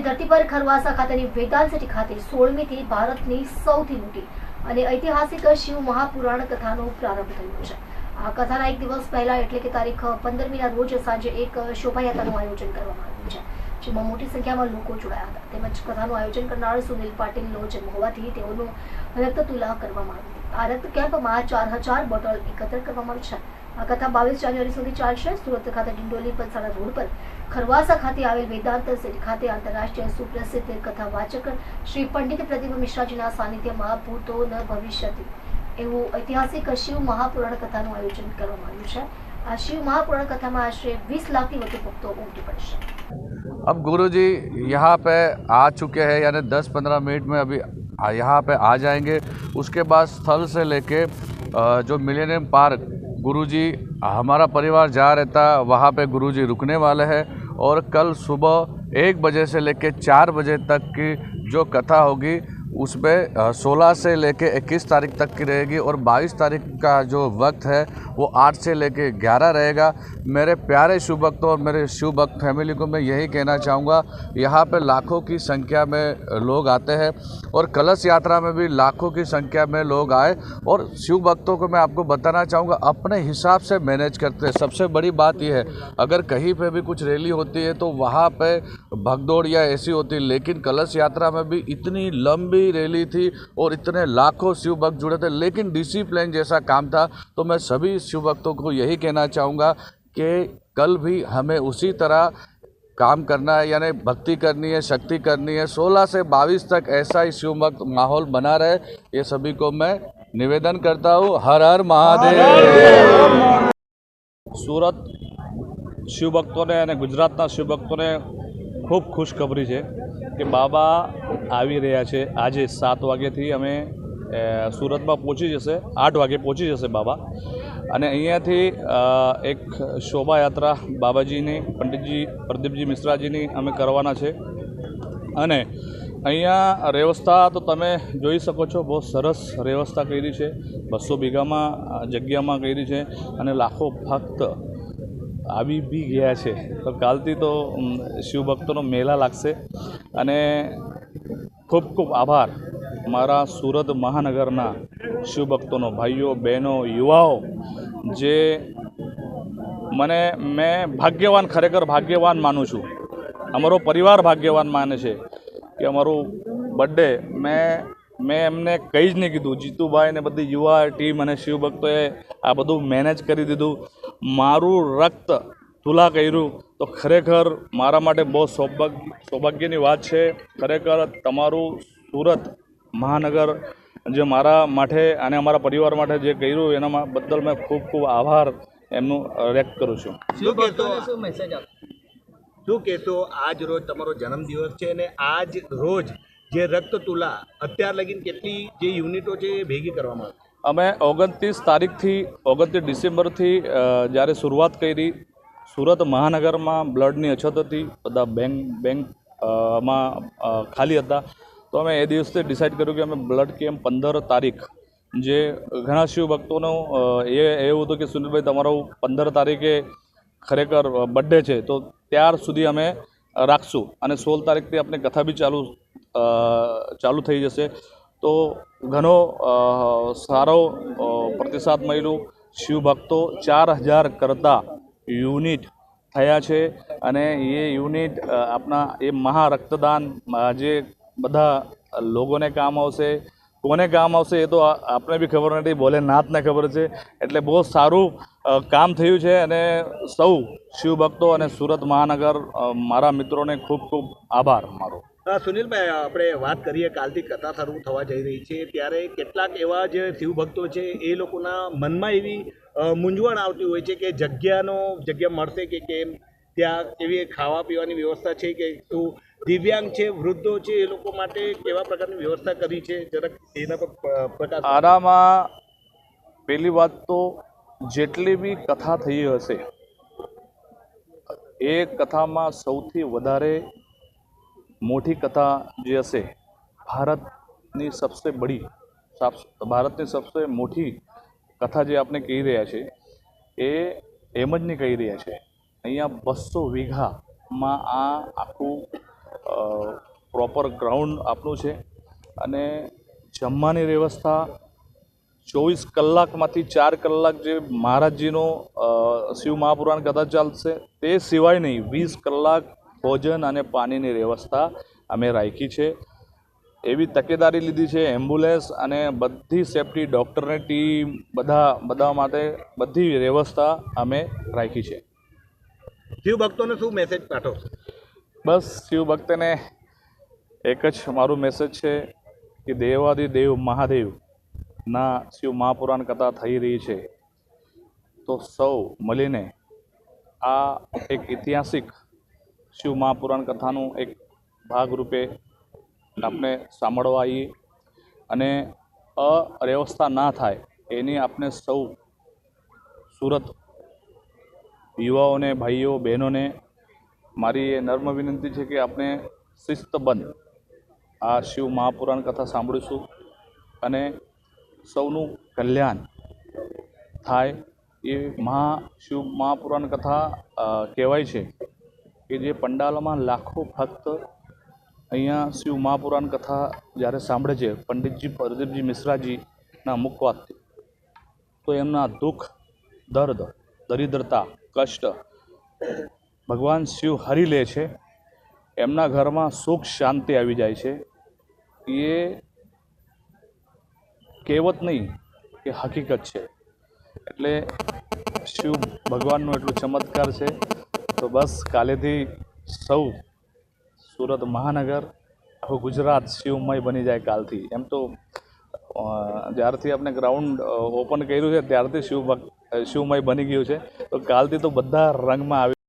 ગુજરાતની ધરતી ખરવાસા ખાતેની વેદાંત સિટી ખાતે સોળમીથી ભારતની સૌથી મોટી અને ઐતિહાસિક શિવ મહાપુરાણ કથાનો પ્રારંભ થયો છે. આ કથાના એક દિવસ પહેલા એટલે કે તારીખ પંદરમીના રોજ સાંજે એક શોભાયાત્રાનું આયોજન કરવામાં આવ્યું છે, જેમાં મોટી સંખ્યામાં લોકો જોડાયા હતા. તેમજ કથાનું આયોજન કરનાર સુનિલ પાટીલનો જન્મ હોવાથી તેઓનું રક્તતુલા કરવામાં આવ્યું. આ રક્ત કેમ્પમાં ચાર હજાર બોટલ એકત્ર કરવામાં આવી છે. આ કથા બાવીસ જાન્યુઆરી સુધી ચાલશે સુરત ખાતે ડિંડોલી પલસાણા રોડ પર ખરવાસા ખાતે આવેલ વેદાંત સિટી ખાતે આંતરરાષ્ટ્રીય સુપ્રસિદ્ધ કથા વાચક શ્રી પંડિત પ્રતિભ મિશ્રાજીના સાનિધ્યમાં ભૂતો ન ભવિષ્યથી એવું ઐતિહાસિક શિવ મહાપુરાણ કથાનું આયોજન કરવામાં આવ્યું છે આ શિવ મહાપુરાણ કથામાં આશરે વીસ લાખથી વધુ ભક્તો ઉમટી પડશે अब गुरु जी यहाँ पे आ चुके हैं यानी 10-15 मिनट में अभी आ- यहाँ पे आ जाएंगे उसके बाद स्थल से लेके अ, जो मिलेनियम पार्क गुरु जी हमारा परिवार जा रहता वहाँ पे गुरु जी रुकने वाले हैं और कल सुबह एक बजे से लेके चार बजे तक की जो कथा होगी उसमें सोलह से लेके इक्कीस तारीख तक की रहेगी और बाईस तारीख का जो वक्त है, वो आठ से लेके ग्यारह रहेगा। मेरे प्यारे शिव भक्तों और मेरे शिव भक्त फैमिली को मैं यही कहना चाहूँगा, यहाँ पे लाखों की संख्या में लोग आते हैं और कलश यात्रा में भी लाखों की संख्या में लोग आए और शिव भक्तों को मैं आपको बताना चाहूँगा, अपने हिसाब से मैनेज करते हैं। सबसे बड़ी बात यह है, अगर कहीं पर भी कुछ रैली होती है तो वहाँ पर भगदौड़ या ऐसी होती है, लेकिन कलश यात्रा में भी इतनी लंबी रैली थी और इतने लाखों शिव भक्त जुड़े थे लेकिन डिसिप्लिन जैसा काम था तो मैं सभी शिव भक्तों को यही कहना चाहूँगा कि कल भी हमें उसी तरह काम करना है यानी भक्ति करनी है शक्ति करनी है 16 से 22 तक ऐसा ही शिव भक्त माहौल बना रहे ये सभी को मैं निवेदन करता हूँ हर हर महादेव સુરત શિવભક્તોને અને ગુજરાતના શિવભક્તોને ખૂબ ખુશખબરી છે કે બાબા આવી રહ્યા છે. આજે સાત વાગ્યાથી અમે સુરતમાં પહોંચી જશે. આઠ વાગે પહોંચી જશે બાબા. અને અહીંયાથી એક શોભાયાત્રા બાબાજીની, પંડિતજી, પ્રદીપજી મિશ્રાજીની અમે કરવાના છે. અને અહીંયા વ્યવસ્થા તો તમે જોઈ શકો છો, બહુ સરસ વ્યવસ્થા કરી છે. બસો વીઘામાં જગ્યામાં કરી છે. અને લાખો ભક્ત આવી બી ગયા છે. તો કાલથી તો શિવભક્તોનો મેળા લાગશે. અને ખૂબ ખૂબ આભાર મારા સુરત મહાનગરના શિવભક્તોનો ભાઈઓ, બહેનો, યુવાઓ, જે મને, મેં ભાગ્યવાન, ખરેખર ભાગ્યવાન માનું છું. અમારો પરિવાર ભાગ્યવાન માને છે કે અમારું બર્થડે મેં મેં એમને કંઈ જ નહીં કીધું. જીતુભાઈ ને બધી યુવા ટીમ અને શિવભક્તોએ આ બધું મેનેજ કરી દીધું. મારું રક્ત તુલા કર્યું. તો ખરેખર મારા માટે બહુ સૌભાગ્ય, સૌભાગ્યની વાત છે. ખરેખર તમારું સુરત મહાનગર જે મારા માટે અને અમારા પરિવાર માટે જે કર્યું એના બદલ મેં ખૂબ ખૂબ આભાર એમનું વ્યક્ત કરું છું. શું કહેતો શું કહેતો આજ રોજ તમારો જન્મદિવસ છે અને આજ રોજ જે રક્ત તુલા અત્યાર લગીન કેટલી જે યુનિટો છે એ ભેગી કરવામાં આવી? અમે ઓગણત્રીસ તારીખથી, ઓગણત્રીસ ડિસેમ્બરથી જ્યારે શરૂઆત કરી, સુરત મહાનગરમાં બ્લડની અછત હતી, બધા બેંક બેંકમાં ખાલી હતા. તો અમે એ દિવસથી ડિસાઇડ કર્યું કે અમે બ્લડ કેમ્પ પંદર તારીખ, જે ઘણા શિવ ભક્તોનો એ, એવું હતું કે, સુનિલભાઈ, તમારો પંદર તારીખે ખરેખર બર્થડે છે. તો ત્યાર સુધી અમે રાખશું. અને સોળ તારીખથી આપણે કથા બી ચાલુ ચાલુ થઈ જશે. તો ઘણો સારો પ્રતિસાદ મળ્યો. શિવભક્તો ચાર હજાર કરતાં યુનિટ થયા છે અને એ યુનિટ આપણા એ મહા રક્તદાન જે બધા લોકોને કામ આવશે. કોને કામ આવશે એ તો આપણે બી ખબર નથી, ભોલેનાથને ખબર છે. એટલે બહુ સારું કામ થયું છે અને સૌ શિવભક્તો અને સુરત મહાનગર મારા મિત્રોને ખૂબ ખૂબ આભાર મારો. સુનિલભાઈ, આપણે વાત કરીએ, કાલથી કથા શરૂ થવા જઈ રહી છે. ત્યારે કેટલાક એવા જે શિવભક્તો છે, એ લોકોના મનમાં એવી મૂંઝવણ આવતી હોય છે કે જગ્યાનો, જગ્યા મળશે કે કેમ? ત્યાં એવી ખાવા પીવાની વ્યવસ્થા છે કે શું? દિવ્યાંગ છે, વૃદ્ધો છે, એ લોકો માટે કેવા પ્રકારની વ્યવસ્થા કરી છે? જરાક એના પર પ્રકાશ આરામાં પહેલી વાત તો જેટલી બી કથા થઈ હશે, એ કથામાં સૌથી વધારે મોટી કથા જે હશે, ભારતની સબસે બડી ભારતની સબસે મોટી કથા જે આપણે કહી રહ્યા છે, એ એમ જ નહીં કહી રહ્યા છે. અહીંયા બસો વીઘામાં આ આખું પ્રોપર ગ્રાઉન્ડ આપણું છે. અને જમવાની વ્યવસ્થા ચોવીસ કલાકમાંથી ચાર કલાક જે મહારાજજીનો શિવ મહાપુરાણ કથા ચાલશે, તે સિવાય નહીં, વીસ કલાક ભોજન અને પાણીની વ્યવસ્થા અમે રાખી છે. એવી તકેદારી લીધી છે એમ્બ્યુલન્સ અને બધી સેફટી ડૉક્ટરની ટીમ બધા બધા માટે બધી વ્યવસ્થા અમે રાખી છે. શિવ ભક્તોને શું મેસેજ પાઠવશો? બસ શિવ ભક્તને એક જ મારું મેસેજ છે કે દેવાદિ દેવ મહાદેવ ના શિવ મહાપુરાણ કથા થઈ રહી છે. તો સૌ મળીને આ એક ઐતિહાસિક શિવ મહાપુરાણ કથાનું એક ભાગરૂપે આપણે સાંભળવા આવીએ અને અવ્યવસ્થા ના થાય એની આપણે સૌ સુરત યુવાઓને, ભાઈઓ, બહેનોને મારી એ નર્મ વિનંતી છે કે આપણે શિસ્તબંધ આ શિવ મહાપુરાણ કથા સાંભળીશું અને સૌનું કલ્યાણ થાય એ મહા શિવ મહાપુરાણ કથા કહેવાય છે કે જે પંડાલમાં લાખો ભક્ત અહીંયા શિવ મહાપુરાણ કથા જ્યારે સાંભળે છે, પંડિતજી પ્રદીપજી મિશ્રાજીના મુખવાતથી, તો એમના દુઃખ, દર્દ, દરિદ્રતા, કષ્ટ ભગવાન શિવ હરી લે છે, એમના ઘરમાં સુખ શાંતિ આવી જાય છે. એ કહેવત નહીં, એ હકીકત છે. એટલે શિવ ભગવાનનો એટલું ચમત્કાર છે. તો બસ કાલેથી સૌ સુરત મહાનગર, આખું ગુજરાત શિવમય બની જાય કાલથી. એમ તો જ્યારથી આપણે ગ્રાઉન્ડ ઓપન કર્યું છે, ત્યારથી શિવ શિવમય બની ગયું છે. તો કાલથી તો બધા રંગમાં આવી